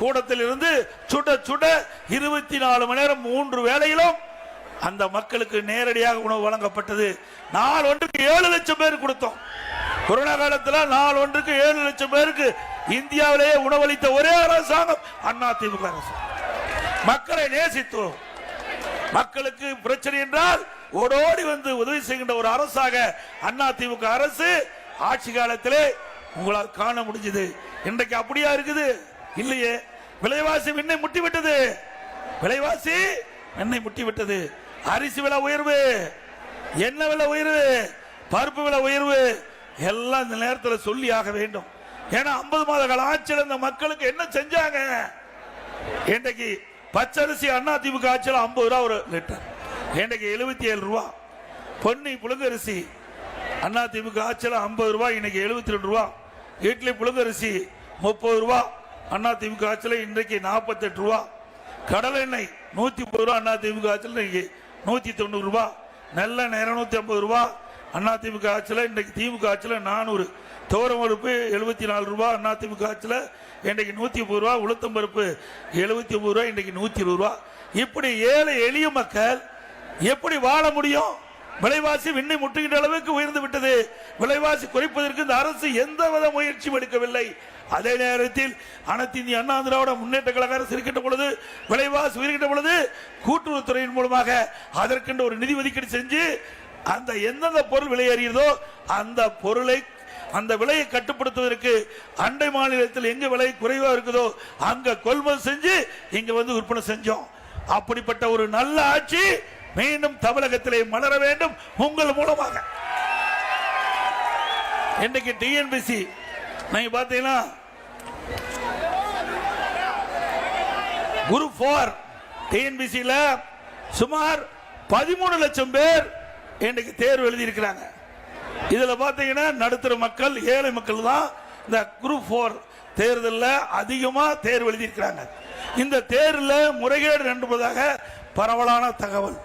கூடத்தில் இருந்து சுட சுட இருபத்தி நாலு மணி நேரம் மூன்று வேளையிலும் அந்த மக்களுக்கு நேரடியாக உணவு வழங்கப்பட்டது. நாலு ஒன்றுக்கு ஏழு லட்சம் பேர் கொடுத்தோம். கொரோனா காலத்தில் நாலு ஒன்றுக்கு ஏழு லட்சம் பேருக்கு இந்தியாவிலேயே உணவளித்த ஒரே அரசாங்கம் அண்ணா திமுக அரசு. மக்களை நேசித்தோம். மக்களுக்கு பிரச்சனை என்றால் ஓடோடி வந்து உதவி செய்கின்ற ஒரு அரசாக அண்ணா திமுக அரசு ஆட்சி காலத்திலே உங்களால் காண முடிஞ்சது. இன்றைக்கு அப்படியா இருக்குது? இல்லையே. விலைவாசி விண்ணை முட்டி விட்டது விலைவாசி விண்ணை முட்டி விட்டது அரிசி விலை உயர்வு எண்ணெய் விலை உயர்வு பருப்பு விலை உயர்வு எல்லாம் இந்த நேரத்தில் சொல்லி ஆக வேண்டும். ஏன்னா 50 மாத கால ஆட்சியில் இந்த மக்களுக்கு என்ன செஞ்சாங்க? இன்றைக்கு பச்சரிசி அண்ணா திமுக ஆட்சியில் ஐம்பது ரூபா ஒரு லிட்டர். இன்றைக்கு எழுபத்தி ஏழு ரூபா. பொன்னி புழுங்கரிசி அண்ணா திமுக ஆட்சியில் ஐம்பது ரூபா இன்னைக்கு எழுபத்தி ரெண்டு ரூபா. இட்லி புழுங்கரிசி முப்பது ரூபா. அண்ணா திமுக ஆட்சியில் இன்றைக்கு நாற்பத்தெட்டு ரூபா. கடலை எண்ணெய் நூற்றி முப்பது ரூபா அண்ணா திமுக ஆட்சியில் இன்னைக்கு நூற்றி தொண்ணூறு ரூபா. நல்லெண்ணெய் இரநூத்தி ஐம்பது ரூபா. அண்ணா திமுக ஆட்சியில் இன்றைக்கு திமுக ஆட்சியில் நானூறு. துவரம் பருப்பு எழுபத்தி நாலு ரூபா. அண்ணா திமுக ஆட்சியில் இன்றைக்கு நூற்றி முப்பது ரூபா. உளுத்தம் பருப்பு எழுபத்தி ஒம்பது ரூபா. இன்றைக்கு நூற்றி இருபது ரூபா. இப்படி ஏழை எளிய மக்கள் எப்படி வாழ முடியும்? விலைவாசி விண்ணை முட்டுகின்ற அளவுக்கு உயர்ந்து விட்டது. விலைவாசி குறைப்பதற்கு இந்த அரசு எந்த வித முயற்சியும் எடுக்கவில்லை. அதே நேரத்தில் அனைத்து இந்திய அண்ணா திராவிட முன்னேற்ற கழக அரசு இருக்கின்ற பொழுது விலைவாசி உயர்கின்ற பொழுது கூட்டுறவுத்துறையின் மூலமாக அதற்கென்று ஒரு நிதி ஒதுக்கீடு செஞ்சு அந்த எந்தெந்த பொருள் விலையேறியதோ அந்த பொருளை அந்த விலையை கட்டுப்படுத்துவதற்கு அண்டை மாநிலத்தில் எங்க விலை குறைவா இருக்குதோ அங்க கொள்முதல் செஞ்சு இங்க வந்து விற்பனை செஞ்சோம். அப்படிப்பட்ட ஒரு நல்ல ஆட்சி மீண்டும் தமிழகத்திலே மலர வேண்டும் உங்கள் மூலமாக. இன்னைக்கு டிஎன்பிசி நீங்க பாத்தீங்கன்னா குரூப் போர் டிஎன்பிசியில் சுமார் பதிமூணு லட்சம் பேர் இன்றைக்கு தேர்வு எழுதி இருக்கிறாங்க இதுல பாத்தீங்கன்னா நடுத்தர மக்கள் ஏழை மக்கள் தான் இந்த குரூப் போர் தேர்தலில் அதிகமாக தேர்வு எழுதியிருக்கிறாங்க. இந்த தேர்வில் முறைகேடு என்பதாக பரவலான தகவல்.